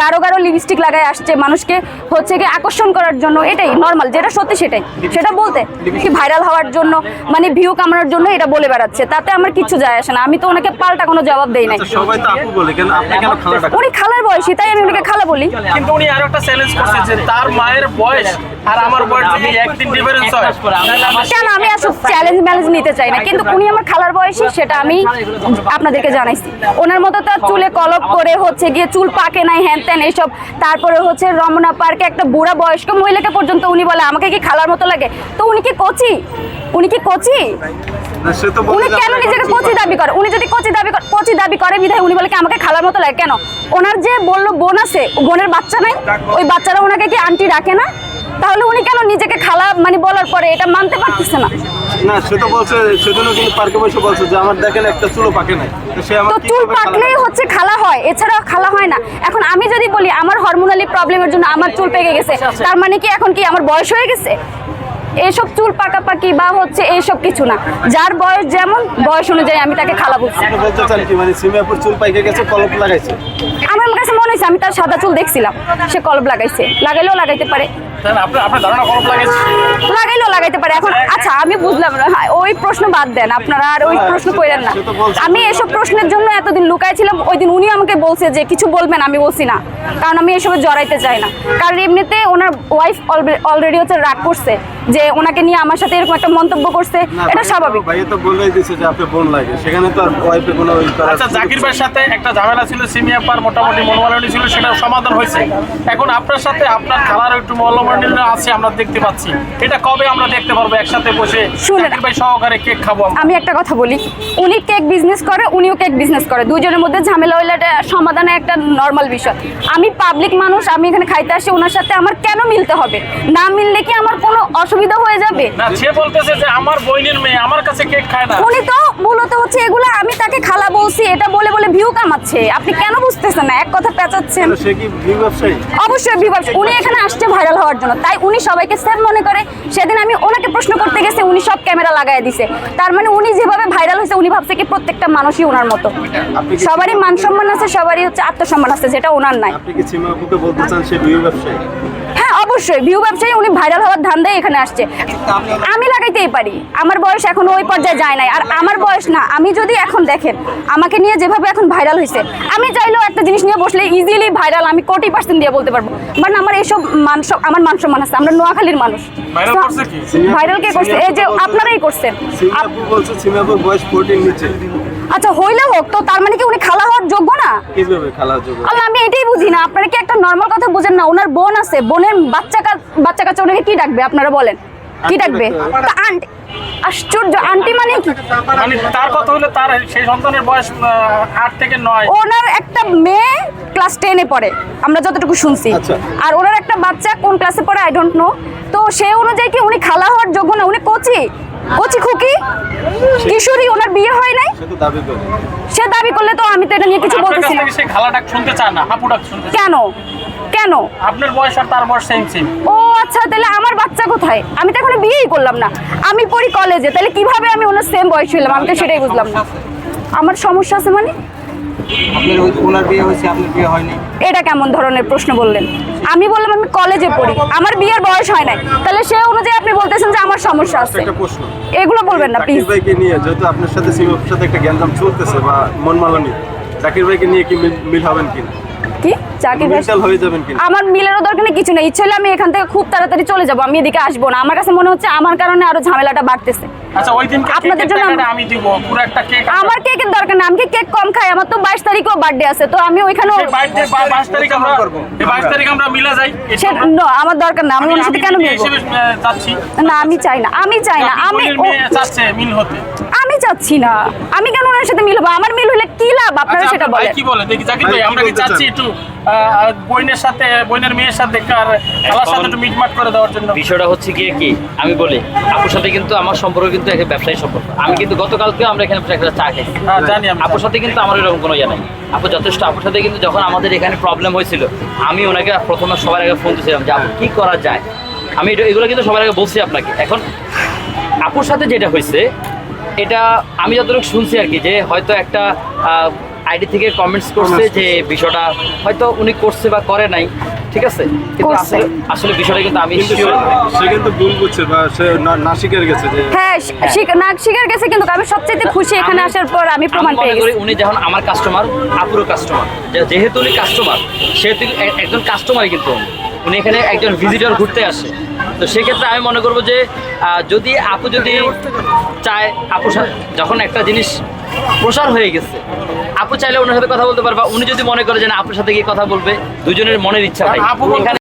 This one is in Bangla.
গাঢ় গাঢ় লিপস্টিক লাগায় আসছে মানুষকে হচ্ছে কি আকর্ষণ করার জন্য এটাই নর্মাল যেটা সত্যি সেটাই। সেটা বলতে কি ভাইরাল হওয়ার জন্য মানে ভিউ কামানোর জন্য এটা বলে বেড়াচ্ছে তাতে আমার কিছু যায় আসে না আমি তো ওনাকে পাল্টা কোনো জবাব দেই নাই। আচ্ছা, সবাই তো আপু বলে কেন আপনি কেন খালাটা উনি খালার বয়সী তাই আমি ওনাকে খালা বলি। কিন্তু উনি আরও একটা চ্যালেঞ্জ করছে যে তার মায়ের বয়স আর আমার বয়স যদি একদিন ডিফারেন্স হয়। কেন আমি আসলে চ্যালেঞ্জ ম্যালেঞ্জ নিতে চাই না কিন্তু উনি আমার খালার বয়সী সেটা আমি আপনাদেরকে জানাইছি। ওনার মতো তার চুলে কলপ করে হচ্ছে গিয়ে চুল পাকে নাই হ্যান ত্যান এইসব। তারপরে হচ্ছে রমনা পার্কে একটা বুড়া বয়স্ক মহিলাকে পর্যন্ত উনি বলে আমাকে কি খালার মতো লাগে? তো উনি কি কচি? উনি কি কচি? উনি কেন নিজেকে কচি দাবি করে? উনি যদি কচি দাবি করে কচি দাবি করে বিধায় উনি বলে কি আমাকে খালার মতো লাগে কেন? ওনার যে বলল বোন আছে বোনের বাচ্চা নাই ওই বাচ্চারা ওনাকে কি আন্টি ডাকে না? তাহলে উনি কেন নিজেকে খালা মানে বলার পরে এটা মানতে পারতেছে না? না সে তো বলছে সেদিনও কিন্তু পার্কে বসে বলছে যে আমার দেখেন একটা চুলও পাকে নাই। সে আমার তো চুল কীভাবে খালা? পাকলেই হচ্ছে খালা হয় এছাড়া খালা হয় না। এখন আমি যদি বলি আমার হরমোনালি প্রবলেমের জন্য আমার চুল পেকে গেছে তার মানে কি এখন কি আমার বয়স হয়ে গেছে? এইসব চুল পাকাপাকি বা হচ্ছে এইসব কিছু না। যার বয়স যেমন বয়স অনুযায়ী আমি তাকে খালা বলছি। বলতে চান কি মানে সিমিয়াপুর চুল পাইকে গেছে কলপ লাগাইছে? আমার কাছে মনে হয়েছে আমি তার সাদা চুল দেখছিলাম সে কলব লাগাইছে। লাগাইলেও লাগাইতে পারে। তাহলে আপনার আপনার ধারণা খরচ লাগেছে লাগাইলেও লাগাইতে পারে। এখন আচ্ছা আমি বুঝলাম না। হ্যাঁ, ওই প্রশ্ন বাদ দেন আপনারা আর ওই প্রশ্ন করেন না। সে তো বলছে। আমি এসব প্রশ্নের জন্য এতদিন লুকাইছিলাম ওই দিন উনি আমাকে বলছে যে কিছু বলবেন আমি বলছি না। কারণ আমি এসবে জড়াইতে চাই না। কারণ এমনিতে ওনার ওয়াইফ অলরেডি হচ্ছে রাগ করছে যে ওনাকে নিয়ে আমার সাথে এরকম একটা মন্তব্য করছে। এটা স্বাভাবিক। ভাইয়া তো বলেই দিছে যে আপনি বোন লাগে। সেখানে তো আর ওয়াইফে কোনো আচ্ছা জাকির ভাইয়ের সাথে একটা ঝামেলা ছিল সিমিয়াপার মোটামুটি মনোমালিনী ছিল সেটা সমাধান হয়েছে। এখন আপনার সাথে আপনার খালার একটু মনোমালিনী আছে আমরা দেখতে পাচ্ছি। এটা কবে আমরা দেখতে পারব? একসাথে বসে শুনেন। ভাই সহকারে কেক খাব আমি একটা কথা বলি। উনি কেক বিজনেস করে উনিও কেক বিজনেস করে। দুজনের মধ্যে ঝামেলা হইলে সমাধানে একটা নর্মাল বিষয়। আমি পাবলিক মানুষ আমি এখানে খাইতে আসি ওনার সাথে আমার কেন মিলতে হবে? না মিললে কি আমার কোনো অসুবিধা হয়ে যাবে না সে বলতেছে যে আমার বইনের মেয়ে আমার কাছে কেক খায় না। উনি তো মূলত হচ্ছে এগুলো আমি তাকে খালা বলছি এটা বলে বলে ভিউ কামাচ্ছে। আপনি কেন বুঝতেছেন না? এক কথা পেঁচাচ্ছেন সে কি ভিউ ব্যবসায়ী? অবশ্যই বিভাগ উনি এখানে আসছে ভাইরাল হওয়ার জন্য। তাই উনি সবাইকে সেভ মনে করে। সেদিন আমি ওনাকে প্রশ্ন করতে গেছি উনি সব ক্যামেরা লাগাই দিছে। তার মানে উনি যেভাবে ভাইরাল হয়েছে উনি ভাবছে কি প্রত্যেকটা মানুষই ওনার মতো। সবারই মান সম্মান আছে সবারই হচ্ছে আত্মসম্মান আছে যেটা ওনার নাই। আপনি কি সিমিয়াপুকে বলতে চান সে ভিউ ব্যবসায়ী? অবশ্যই ভিউ ব্যবসায়ী উনি ভাইরাল হওয়ার ধান্দায় এখানে আসছে। আমি লাগাইতেই পারি আমার বয়স এখন ওই পর্যায়ে যায় নাই আর আমার বয়স না আমি যদি এখন দেখেন আমাকে নিয়ে যেভাবে এখন ভাইরাল হয়েছে আমি চাইলেও একটা জিনিস নিয়ে বসলে ইজিলি ভাইরাল আমি কোটি পার্সেন্ট দিয়ে বলতে পারব। বাট আমার এইসব মান সম- আমার মান সম্মান আছে আমরা নোয়াখালীর মানুষ। Viral করছে কি? ভাইরাল কে করছে? এই যে আপনারাই করছেন। আপ- বলছে সিমিয়াপুর বয়স ফোরটিন নিচে। আচ্ছা হইলে হোক তো তার মানে কি উনি খালা হওয়ার যোগ্য না? কীভাবে খেলা যোগ আল্লাহ আমি এটাই বুঝি না। আপনারা কি একটা নর্মাল কথা বুঝেন না? ওনার বোন আছে বোনের বাচ্চা কা- বাচ্চা কাচ্চা ওনাকে কি ডাকবে? আপনারা বলেন। কি ডাকবে? আন্টি আশ্চর্য আন্টি মানে কি? মানে তার কথা হলে তার সেই সন্তানের বয়স আহ, আট থেকে নয়। ওনার একটা মেয়ে ক্লাস টেনে পড়ে আমরা যতটুকু শুনছি। আচ্ছা। আর ওনার একটা বাচ্চা কোন ক্লাসে পড়ে আই ডোন্ট নো তো সে অনুযায়ী কি উনি খালা হওয়ার যোগ্য না? উনি কচি? কচি খুকি কিশোরী ওনার বিয়ে হয় নাই? সে তো দাবি করে। সে দাবি করলে তো আমি তো এটা নিয়ে কিছু বলতেছি না। সে খালা ডাক শুনতে চায় না হাপু ডাক শুনতে কেন? কেন? আপনার বয়স আর তার বয়স সেম সেম ও আচ্ছা তাহলে আমার বাচ্চা কোথায়? আমি তো এখনও বিয়েই করলাম না। আমি পড়ি কলেজে তাহলে কীভাবে আমি ওনার সেম বয়স হইলাম আমি তো সেটাই বুঝলাম না। আমার সমস্যা আছে মানে? আপনার ওনার বিয়ে হয়েছে আপনার বিয়ে হয়নি। এটা কেমন ধরনের প্রশ্ন বললেন? আমি বললাম আমি কলেজে পড়ি। আমার বিয়ের বয়স হয় নাই। তাহলে সে অনুযায়ী আপনি বলতেছেন যে আমার সমস্যা আছে। একটা প্রশ্ন। এগুলো বলবেন না প্লিজ ভাইকে নিয়ে যেহেতু আপনার সাথে সিমিয়াপুর সাথে একটা জ্ঞানজাম চলতেছে বা মন মালানি জাকির ভাইকে নিয়ে কি মিল- মিল হবেন কিনা? কি? চাকরি হয়ে যাবেন আমার মিলেরও দরকার নেই কিছু নেই। ইচ্ছে হলে আমি এখান থেকে খুব তাড়াতাড়ি চলে যাব আমি এদিকে আসব না। আমার কাছে মনে হচ্ছে আমার কারণে আরও ঝামেলাটা বাড়তেছে। আচ্ছা ওই দিন আপনাদের জন্য আমি- আমি দিব পুরো একটা কেক আমার কেকের দরকার না আমি কেক কম খাই? আমার তো বাইশ তারিখও বার্থডে আছে তো আমি তারিখ আমরা এই বাইশ তারিখ আমরা মিলা যাই সে আমার দরকার না আমি সাথে কেন মিলবো? না আমি চাই না আমি চাই না আমি চাচ্ছে মিল হতে। আমি চাচ্ছি না আমি কেন ওনার সাথে মিলবো আমার মিল হলে কি লাভ? আপনারা আচ্ছা, সেটা আপনার বলেন। কি বলে? দেখি জাকির ভাই আমরা কি চাচ্ছি একটু বোনের সাথে বোনের মেয়ের সাথে আর খালার সাথে একটু মিটমাট করে দেওয়ার জন্য। বিষয়টা হচ্ছে গিয়ে কি? আমি বলি আপুর সাথে কিন্তু আমার সম্পর্ক কিন্তু একটা ব্যবসায়ী সম্পর্ক। আমি কিন্তু গতকালকে আমরা এখানে একটা চা খেয়েছি হ্যাঁ জানি আমি আপুর সাথে কিন্তু আমার এরকম কোনো ইয়ে নাই। আপু যথেষ্ট আপুর সাথে কিন্তু যখন আমাদের এখানে প্রবলেম হয়েছিল আমি ওনাকে প্রথমে সবার আগে ফোন দিয়েছিলাম যে আপু কি করা যায়? আমি এগুলো কিন্তু সবার আগে বলছি আপনাকে। এখন আপুর সাথে যেটা হয়েছে এটা আমি যতটুকু শুনছি আর কি যে হয়তো একটা আইডি থেকে কমেন্টস করছে যে বিষয়টা হয়তো উনি করছে বা করে নাই ঠিক আছে? কিন্তু আসলে আসলে বিষয়টা কিন্তু আমি সে- সে কিন্তু ভুল বুঝছে বা সে না- স্বীকার গেছে যে হ্যাঁ শিক- না শিকার গেছে কিন্তু আমি সবচেয়ে খুশি এখানে আসার পর আমি প্রমাণ পেয়ে করি গেছি। উনি যখন আমার কাস্টমার আপুরও কাস্টমার যেহেতু উনি কাস্টমার সেহেতু একজন কাস্টমারই কিন্তু উনি। এখানে একজন ভিজিটর ঘুরতে আসে তো সেক্ষেত্রে আমি মনে করব যে যদি আপু যদি চায় আপু যখন একটা জিনিস প্রসার হয়ে গেছে আপু চাইলে ওনার সাথে কথা বলতে পারবা উনি যদি মনে করে যে না আপুর সাথে গিয়ে কথা বলবে দুজনের মনের ইচ্ছা